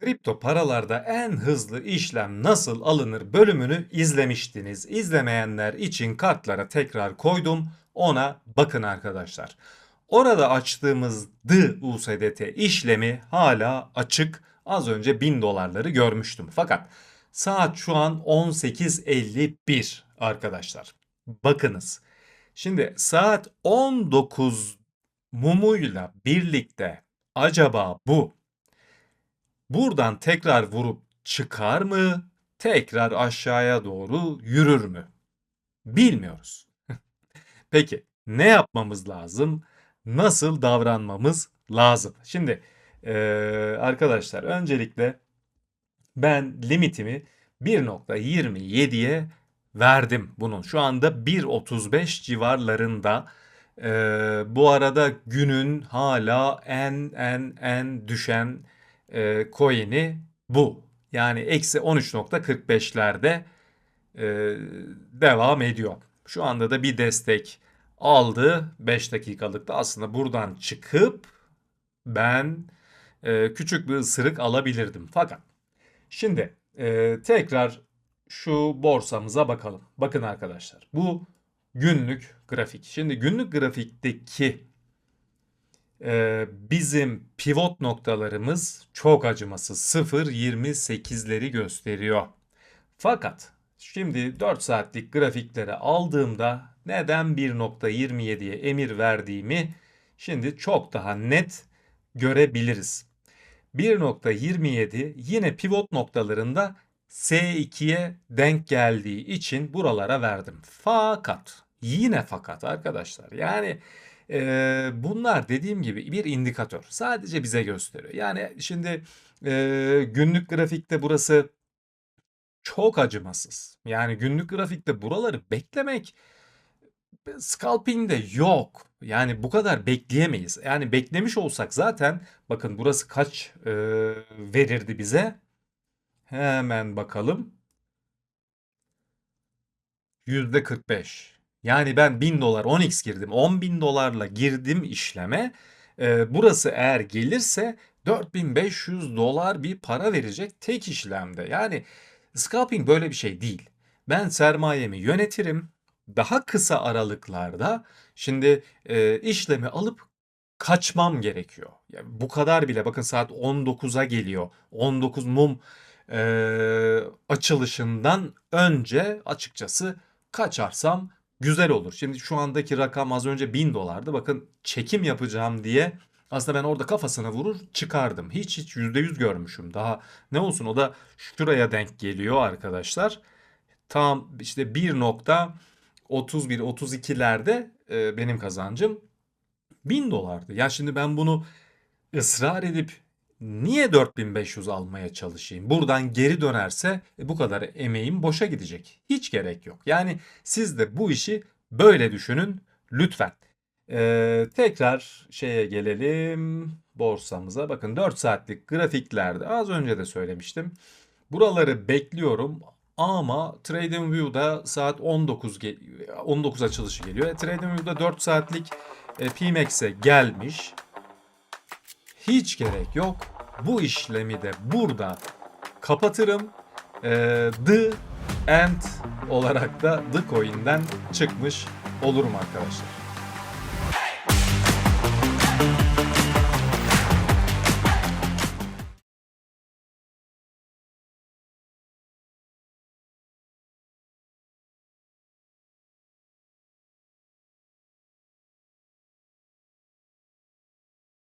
Kripto paralarda en hızlı işlem nasıl alınır bölümünü izlemiştiniz. İzlemeyenler için kartlara tekrar koydum. Ona bakın arkadaşlar. Orada açtığımız DUSDT işlemi hala açık. Az önce 1000 dolarları görmüştüm. Fakat saat şu an 18.51 arkadaşlar. Bakınız. Şimdi saat 19 mumuyla birlikte acaba bu buradan tekrar vurup çıkar mı? Tekrar aşağıya doğru yürür mü? Bilmiyoruz. Peki ne yapmamız lazım? Nasıl davranmamız lazım? Şimdi eee, arkadaşlar öncelikle ben limitimi 1.27'ye verdim bunun. Şu anda 1.35 civarlarında. Eee, bu arada günün hala en en en düşen e, coin'i bu. Yani eksi 13.45'lerde e, devam ediyor. Şu anda da bir destek aldı 5 dakikalıkta. Aslında buradan çıkıp ben e, küçük bir ısırık alabilirdim. Fakat şimdi e, tekrar şu borsamıza bakalım. Bakın arkadaşlar bu günlük grafik. Şimdi günlük grafikteki ee, bizim pivot noktalarımız çok acımasız 0.28'leri gösteriyor. Fakat şimdi 4 saatlik grafikleri aldığımda neden 1.27'ye emir verdiğimi şimdi çok daha net görebiliriz. 1.27 yine pivot noktalarında S2'ye denk geldiği için buralara verdim. Fakat yine fakat arkadaşlar yani Eee, bunlar dediğim gibi bir indikatör. Sadece bize gösteriyor. Yani şimdi eee, günlük grafikte burası çok acımasız. Yani günlük grafikte buraları beklemek scalping'de yok. Yani bu kadar bekleyemeyiz. Yani beklemiş olsak zaten bakın burası kaç eee, verirdi bize? Hemen bakalım. %45. Yani ben 1000 dolar 10x girdim. 10 bin dolarla girdim işleme. Ee, burası eğer gelirse 4500 dolar bir para verecek tek işlemde. Yani scalping böyle bir şey değil. Ben sermayemi yönetirim. Daha kısa aralıklarda şimdi e, işlemi alıp kaçmam gerekiyor. Yani bu kadar bile bakın saat 19'a geliyor. 19 mum e, açılışından önce açıkçası kaçarsam güzel olur. Şimdi şu andaki rakam az önce 1000 dolardı. Bakın çekim yapacağım diye aslında ben orada kafasına vurur çıkardım. Hiç hiç %100 görmüşüm. Daha ne olsun o da şuraya denk geliyor arkadaşlar. Tam işte 1.31-32'lerde e, benim kazancım 1000 dolardı. Ya şimdi ben bunu ısrar edip niye 4500 almaya çalışayım? Buradan geri dönerse e, bu kadar emeğim boşa gidecek. Hiç gerek yok. Yani siz de bu işi böyle düşünün lütfen. Ee, tekrar şeye gelelim borsamıza. Bakın 4 saatlik grafiklerde az önce de söylemiştim. Buraları bekliyorum ama TradingView'da saat 19 ge- 19 açılışı geliyor. E, TradingView'da 4 saatlik e, PMAX'e gelmiş hiç gerek yok. Bu işlemi de burada kapatırım. Ee, the and olarak da the coin'den çıkmış olurum arkadaşlar.